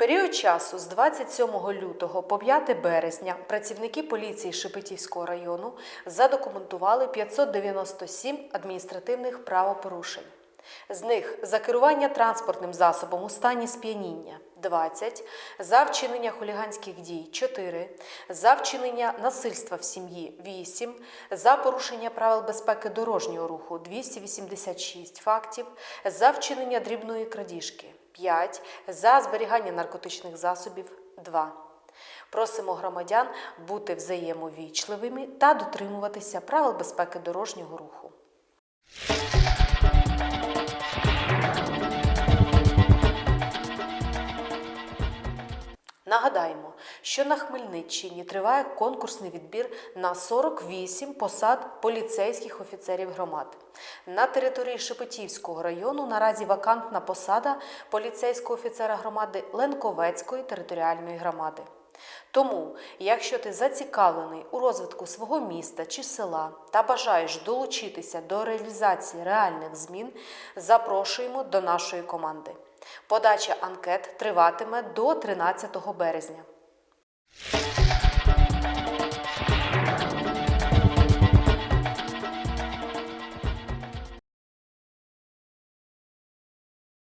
період часу з 27 лютого по 5 березня працівники поліції Шепетівського району задокументували 597 адміністративних правопорушень. З них за керування транспортним засобом у стані сп'яніння 20, за вчинення хуліганських дій 4, за вчинення насильства в сім'ї 8, за порушення правил безпеки дорожнього руху 286 фактів, за вчинення дрібної крадіжки 5, за зберігання наркотичних засобів 2. Просимо громадян бути взаємовічливими та дотримуватися правил безпеки дорожнього руху. Нагадаємо, що на Хмельниччині триває конкурсний відбір на 48 посад поліцейських офіцерів громад. На території Шепетівського району наразі вакантна посада поліцейського офіцера громади Ленковецької територіальної громади. Тому, якщо ти зацікавлений у розвитку свого міста чи села та бажаєш долучитися до реалізації реальних змін, запрошуємо до нашої команди. Подача анкет триватиме до 13 березня.